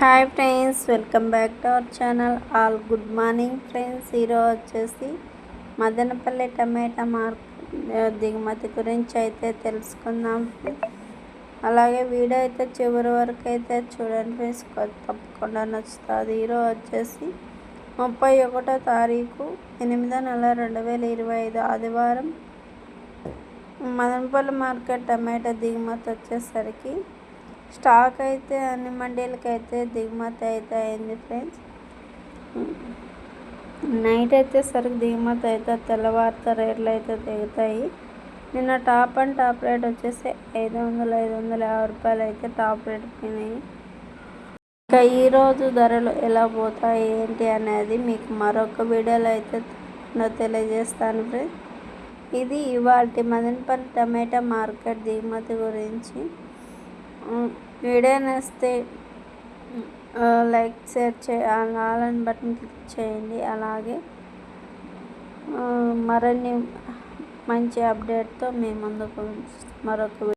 Hi friends welcome back to our channel. All good morning friends. ఈరోజు వచ్చేసి మదనపల్లి టమాటా market దిగుమతి గురించి అయితే తెలుసుకుందాం అలాగే వీడియో అయితే చివరి వరకు అయితే చూడండి ఫ్రెండ్స్. తప్పకుండా నచ్చుతుంది. ఈరోజు వచ్చేసి ముప్పై ఒకటో తారీఖు ఎనిమిదో నెల రెండు వేల ఇరవై ఐదు ఆదివారం. మదనపల్లి మార్కెట్ టమాటా దిగుమతి వచ్చేసరికి స్టాక్ అయితే అన్ని మండీలకి అయితే దిగుమతి అయితే అయింది ఫ్రెండ్స్. నైట్ అయితే సరికి దిగుమతి అయితే తెల్లవారితో రేట్లు అయితే దిగుతాయి. నిన్న టాప్ అండ్ టాప్ రేట్ వచ్చేసి ఐదు వందల ఐదు వందల యాభై రూపాయలు అయితే టాప్ రేట్ పోయినాయి. ఇంకా ఈరోజు ధరలు ఎలా పోతాయి ఏంటి అనేది మీకు మరొక వీడియోలో అయితే తెలియజేస్తాను ఫ్రెండ్స్. ఇది ఇవాళ మదనపల్లి టమాటా మార్కెట్ దిగుమతి గురించి. వీడియో నచ్చితే లైక్ షేర్ చేయాలని బటన్ క్లిక్ చేయండి. అలాగే మరిన్ని మంచి అప్డేట్తో మీ ముందుకు మరొక